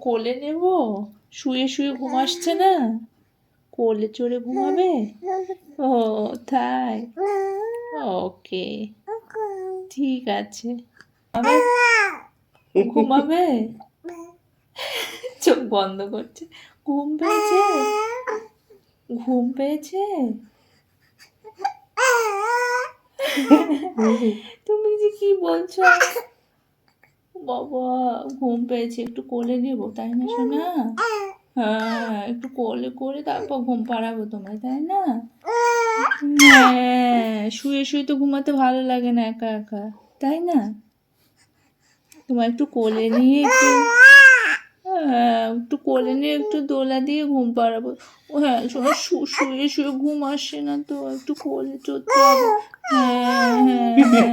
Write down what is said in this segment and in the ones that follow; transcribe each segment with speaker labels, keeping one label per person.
Speaker 1: কোলে নেব? শুয়ে শুয়ে ঘুম আসছে না? কোলে চড়ে ঘুমাবে? ও, তাই? ওকে। ঠিক আছে। ঘুমাবে? চোখ বন্ধ করছে। ঘুম পেয়েছে? ঘুম পেয়েছে? তুমি যে কি বলছো? বাবা ঘুম পেয়েছে একটু কোলে নেব তাই না শোনা হ্যাঁ একটু কোলে করে তারপর ঘুম পাড়াবো তোমায় তাই না? হ্যাঁ শুয়ে শুয়ে তো ঘুমাতে ভালো লাগে না একা একা তাই না? তোমার একটু কোলে নিয়ে একটু হ্যাঁ একটু কোলে নিয়ে একটু দোলা দিয়ে ঘুম পাড়াবো। ও হ্যাঁ শোনো শুয়ে শুয়ে ঘুম আসছে না তো একটু কোলে চড়তে হবে হ্যাঁ হ্যাঁ, হ্যাঁ,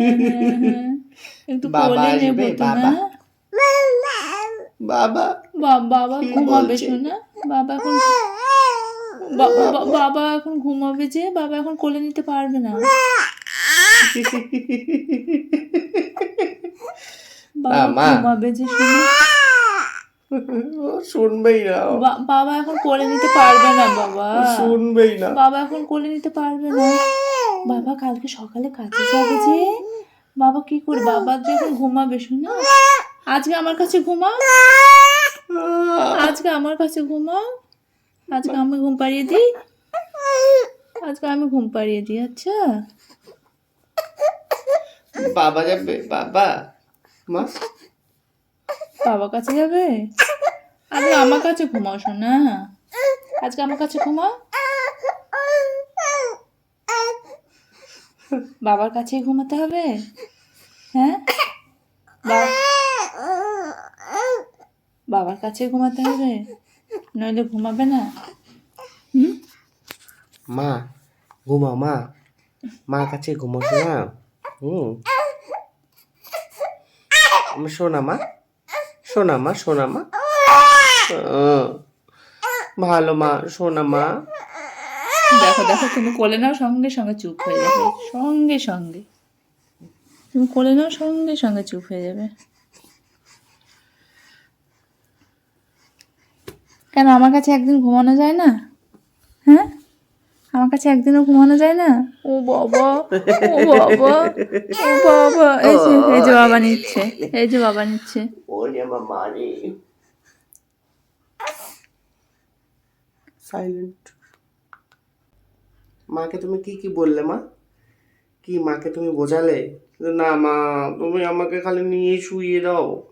Speaker 1: হ্যাঁ। একটু
Speaker 2: বাবা
Speaker 1: কোলে
Speaker 2: আসবে,
Speaker 1: তো
Speaker 2: বাবা।
Speaker 1: না?
Speaker 2: বাবা।
Speaker 1: বাবা ঘুমাবে শোনা বাবা এখন বাবা এখন ঘুমাবে যে বাবা এখন কোলে নিতে পারবে না। বাবা ঘুমাবে যে শোনা।
Speaker 2: শুনবেই না।
Speaker 1: বাবা এখন কোলে নিতে পারবে না বাবা।
Speaker 2: শুনবেই না।
Speaker 1: বাবা এখন কোলে নিতে পারবে না। বাবা কালকে সকালে কাজে যাবে যে বাবা কি করে? বাবা যখন ঘুমাবে শোনা। আজকে আমার কাছে ঘুমাও। আজকে আমার কাছে ঘুমাও। আজকে আমি ঘুম পাড়িয়ে দিই। আজকে আমি ঘুম পাড়িয়ে দিই আচ্ছা?
Speaker 2: বাবা যাবে? বাবা? মা?
Speaker 1: বাবার কাছে যাবে? আজকে আমার কাছে ঘুমাও শোনা আজকে আমার কাছে ঘুমাও। বাবার কাছেই ঘুমাতে হবে? হ্যাঁ? বাবার কাছে ঘুমাতে হবে? নইলে ঘুমাবে না? হুম?
Speaker 2: মা, ঘুমাও মা। মার কাছে ঘুমাও শোনা হুম। শোনা মা। শোনা মা শোনা মা। ভালো মা, শোনা মা।
Speaker 1: দেখো দেখো তুমি কোলে নাও সঙ্গে সঙ্গে চুপ হয়ে যাবে। সঙ্গে সঙ্গে। তুমি কোলে নাও সঙ্গে সঙ্গে চুপ হয়ে যাবে। কেন আমার কাছে একদিন ঘুমানো যায় না? হ্যাঁ? আমার কাছে একদিনও ঘুমানো যায় না? ও বাবা ও বাবা ও বাবা। এই যে এই যে বাবা নিচ্ছে এই যে বাবা নিচ্ছে।
Speaker 2: ওরে মামা রে। সাইলেন্ট মাকে তুমি কি কি বললে, মা? কি মাকে তুমি বোঝালে? না, মা, তুমি আমাকে খালি নিয়ে শুইয়ে দাও।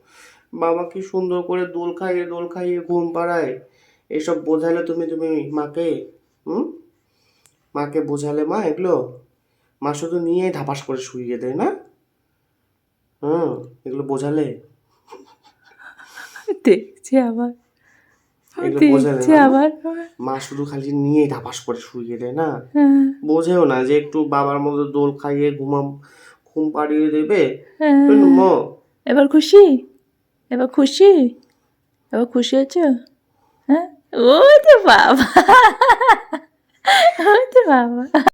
Speaker 2: বাবা কি সুন্দর করে দোল খাইয়ে দোল খাইয়ে ঘুম পাড়ায়। এসব বোঝালে তুমি তুমি মাকে, হুম? মাকে বোঝালে মা এগুলো? মা শুধু নিয়ে ধাপাস করে শুইয়ে দেয় না? হুম, এগুলো বোঝালে?
Speaker 1: দেখছে আবার
Speaker 2: এগুলো বোঝালে
Speaker 1: দেখছে
Speaker 2: না?
Speaker 1: আবার।
Speaker 2: মা শুধু খালি নিয়ে ধাপাস করে শুয়ে দেয় না?
Speaker 1: হ্যাঁ।
Speaker 2: বোঝেও না যে একটু বাবার মতো দোল খাইয়ে ঘুমাম ঘুম পাড়িয়ে দেবে।
Speaker 1: হ্যাঁ। এবার খুশি? এবার খুশি? এবার খুশি হয়েছো? হ্যাঁ? ওই তো বাবা। ওই তো বাবা।